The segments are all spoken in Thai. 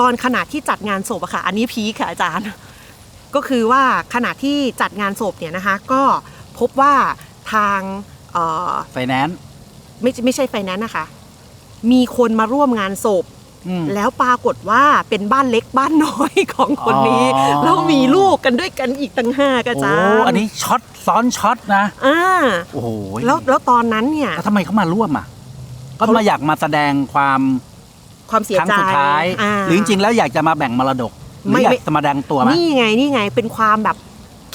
ตอนขณะที่จัดงานศพอะค่ะ อันนี้พีคค่ะอาจารย์ ก็คือว่าขณะที่จัดงานศพเนี่ยนะคะ ก็พบว่าทางเอ่อไฟแนนซ์ ไม่ไม่ใช่ไฟแนนซ์นะคะ มีคนมาร่วมงานศพอืมแล้วปรากฏว่าเป็นบ้านเล็กบ้านน้อยของคนนี้ อ๋อ แล้วมีลูกกันด้วยกันอีกตั้งห้าอาโอ้จารย์อันนี้ช็อตซ้อนช็อตนะ อ่าโอ้โหแล้วแล้วตอนนั้นเนี่ย แล้วทำไมเขามาร่วมอะ ก็เขามาอยากมาแสดงความ ความเสียครั้งใจสุดท้ายาหรือจริงๆแล้วอยากจะมาแบ่งมรดกหรือไม่อยาไม่ กจะมาแสดงตัวไหม นี่ไงนี่ไงเป็นความแบบ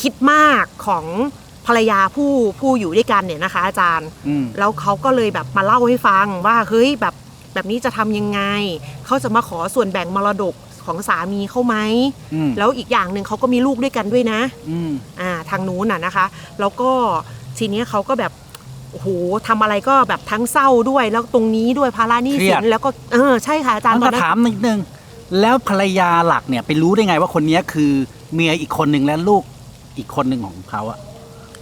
คิดมากของภรรยาผู้ผู้อยู่ด้วยกันเนี่ยนะคะ อาจารย์ อืม แล้วเขาก็เลยแบบมาเล่าให้ฟังว่าเฮ้ยแบบแบบนี้จะทำยังไง เขาจะมาขอส่วนแบ่งมรดกของสามีเขาไหม อืมแล้วอีกอย่างหนึ่งเขาก็มีลูกด้วยกันด้วยนะ อืม อ่าทางนู้นน่ะนะคะ แล้วก็ทีเนี้ยเขาก็แบบ โอ้โหทำอะไรก็แบบทั้งเศร้าด้วย แล้วตรงนี้ด้วยภาระหนี้สินแล้วก็เออใช่ค่ะอาจารย์ต้องตอนก็นั้นถามนิดนึง แล้วภรรยาหลักเนี่ยไปรู้ได้ไงว่าคนเนี้ยคือเมียอีกคนหนึ่งและลูกอีกคนหนึ่งของเขาอะ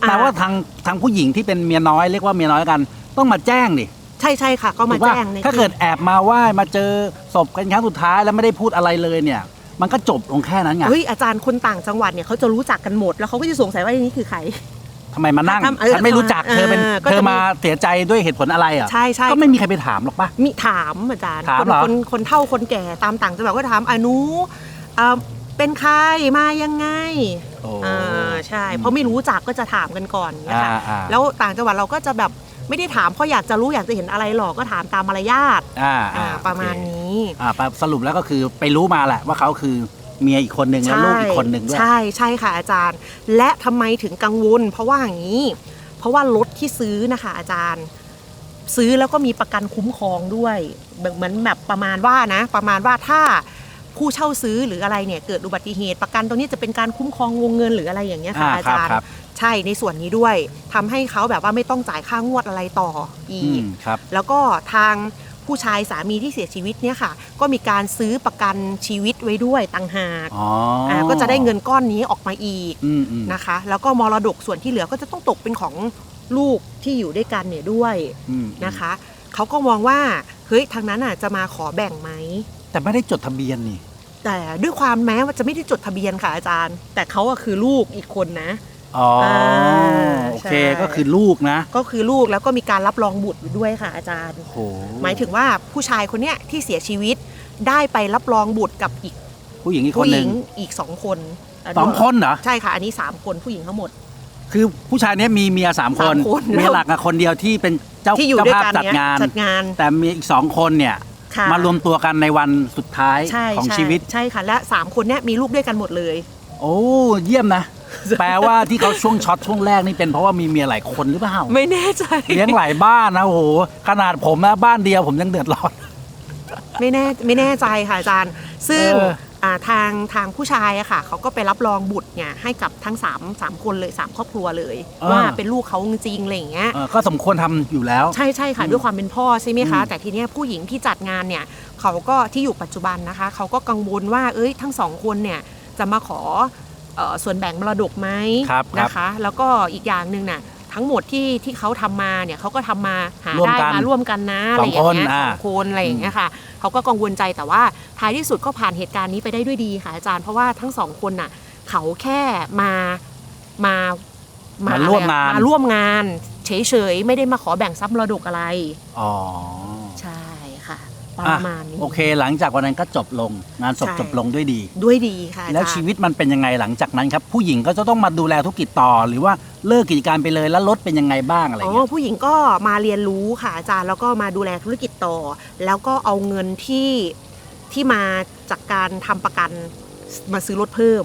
อ่แต่ว่าทางทางผู้หญิงที่เป็นเมียน้อยเรียกว่าเมียน้อยแล้วกันต้องมาแจ้งดิใช่ใช่ค่ะ ก็มาถูกปะแจ้งในถ้าเกิดแอบมาไหว้มาเจอศพกันครั้งสุดท้ายแล้วไม่ได้พูดอะไรเลยเนี่ย มันก็จบลงแค่นั้นไง เฮ้ยอาจารย์คนต่างจังหวัดเนี่ยเขาจะรู้จักกันหมด แล้วเขาก็จะสงสัยว่านี่คือใคร ทำไมมานั่งทำเออฉันไม่รู้จักเธอเป็นเออก็จะเธอมาเสียใจด้วยเหตุผลอะไรอะใช่ใช่ ก็ไม่มีใครไปถามหรอกปะมีถามอาจารย์ถามคนเหรอ คนคนเฒ่าคนแก่ตามต่างจังหวัดก็ถามอนุเอ่อเป็นใครมายังไงโอ้ อ่าใช่ เพราะไม่รู้จักก็จะถามกันก่อนอย่างเงี้ยอ่าค่ะอ่า แล้วต่างจังหวัดเราก็จะแบบไม่ได้ถามเพราะอยากจะรู้อยากจะเห็นอะไรหรอกก็ถามตามมารยาทอ่าอ่าอ่าประมาณโอเคนี้ อ่าสรุปแล้วก็คือไปรู้มาแหละว่าเขาคือ เมียอีกคนหนึ่งแล้วลูกอีกคนหนึ่งด้วย ใช่ใช่ค่ะอาจารย์ และทำไมถึงกังวล เพราะว่าอย่างนี้ เพราะว่ารถที่ซื้อนะคะอาจารย์ ซื้อแล้วก็มีประกันคุ้มครองด้วยแบบเหมือนแบบประมาณว่านะ ประมาณว่าถ้าผู้เช่าซื้อหรืออะไรเนี่ยเกิดอุบัติเหตุประกันตรงนี้จะเป็นการคุ้มครองวงเงินหรืออะไรอย่างเงี้ยค่ะอ่าอาครับจารย์ครับใช่ในส่วนนี้ด้วยทำให้เขาแบบว่าไม่ต้องจ่ายค่างวดอะไรต่ออีอืกมครับแล้วก็ทาง ผู้ชายสามีที่เสียชีวิตเนี่ยค่ะ ก็มีการซื้อประกันชีวิตไว้ด้วยต่างหากอ๋ออ่าก็จะได้เงินก้อนนี้ออกมาอีกอืมอืมนะคะ แล้วก็มรดกส่วนที่เหลือก็จะต้องตกเป็นของลูกที่อยู่ด้วยกันเนี่ยด้วยอืมนะคะ เขาก็มองว่าเฮ้ยทางนั้นอะจะมาขอแบ่งไหม แต่ไม่ได้จดทะเบียนนี่ แต่ด้วยความแม้ว่าจะไม่ได้จดทะเบียนค่ะอาจารย์ แต่เขาอะคือลูกอีกคนนะ อ๋ออ่าโอเคใช่ ก็คือลูกนะก็คือลูกแล้วก็มีการรับรองบุตรอยู่ด้วยค่ะอาจารย์ โหหมายถึงว่าผู้ชายคนเนี้ยที่เสียชีวิตได้ไปรับรองบุตรกับอีกผู้หญิงอีกคผู้นหหญินึ่งงอีกสองคนสองคนเหรอ ใช่ค่ะ อันนี้สามคนผู้หญิงทั้งหมด คือผู้ชายเนี้ยมีเมียสามคนสามคน เมียหลักอะคนเดียวที่เป็นเจ้าที่อยู่เจ้าด้วยภาพกันจัดเนี้ยงาน จัดงานแต่มีอีกสองคนเนี่ย ค่ะมารวมตัวกันในวันสุดท้ายใช่ของใช่ชีวิต ใช่ค่ะและสามคนเนี้ยมีลูกด้วยกันหมดเลย โอ้เยี่ยมนะ แปลว่าที่เขาช่วงช็อตช่วงแรกนี่เป็นเพราะว่ามีเมียหลายคนหรือเปล่าไม่แน่ใจ เลี้ยงหลายบ้านนะโอ้โหขนาดผมนะบ้านเดียวผมยังเดือดร้อน ไม่แน่ไม่แน่ใจค่ะอาจารย์ ซึ่งเอออ่าทางทางผู้ชายอะค่ะเขาก็ไปรับรองบุตรเนี่ยให้กับทั้งสามสามคนเลยสามครอบครัวเลยว่าเป็นลูกเขาจริงๆอะไรอย่างเงี้ย เออก็สมควรทำอยู่แล้ว ใช่ใช่ค่ะอืมด้วยความเป็นพ่อใช่ไหมคะอืมแต่ทีเนี้ยผู้หญิงที่จัดงานเนี่ยเขาก็ที่อยู่ปัจจุบันนะคะ เขาก็กังวลว่าเอ้ยทั้งสองคนเนี่ยจะมาขอเอ่อ ส่วนแบ่งมรดกไหมครับครับนะคะ แล้วก็อีกอย่างหนึ่งน่ะทั้งหมดที่ที่เขาทำมาเนี่ยเขาก็ทำมาหาร่วมได้กันมาร่วมกันนะอะไรอย่างเงี้ยสองคนอ่าสองคนอะไรอย่างเงี้ยค่ะเขาก็กังวลใจแต่ว่าท้ายที่สุดก็ผ่านเหตุการณ์นี้ไปได้ด้วยดีค่ะอาจารย์เพราะว่าทั้งสองคนน่ะเขาแค่มามามาอะไรอะร่วมงานมาร่วมงานเฉยๆไม่ได้มาขอแบ่งทรัพย์มรดกอะไรอ๋อใช่ค่ะ ปอะระมาณนี้ โอเค หลังจากวันนั้นก็จบลง งานศพใช่ จบลงด้วยดี ด้วยดีค่ะอาจารย์แล้วชีวิตมันเป็นยังไงหลังจากนั้นครับ ผู้หญิงก็จะต้องมาดูแลธุรกิจต่อ หรือว่าเลิกกิจการไปเลยแล้วรถเป็นยังไงบ้างอะไรอ๋อเงี้ยผู้หญิงก็มาเรียนรู้ค่ะอาจารย์แล้วก็มาดูแลธุรกิจต่อ แล้วก็เอาเงินที่ที่มาจากการทำประกันมาซื้อรถเพิ่ม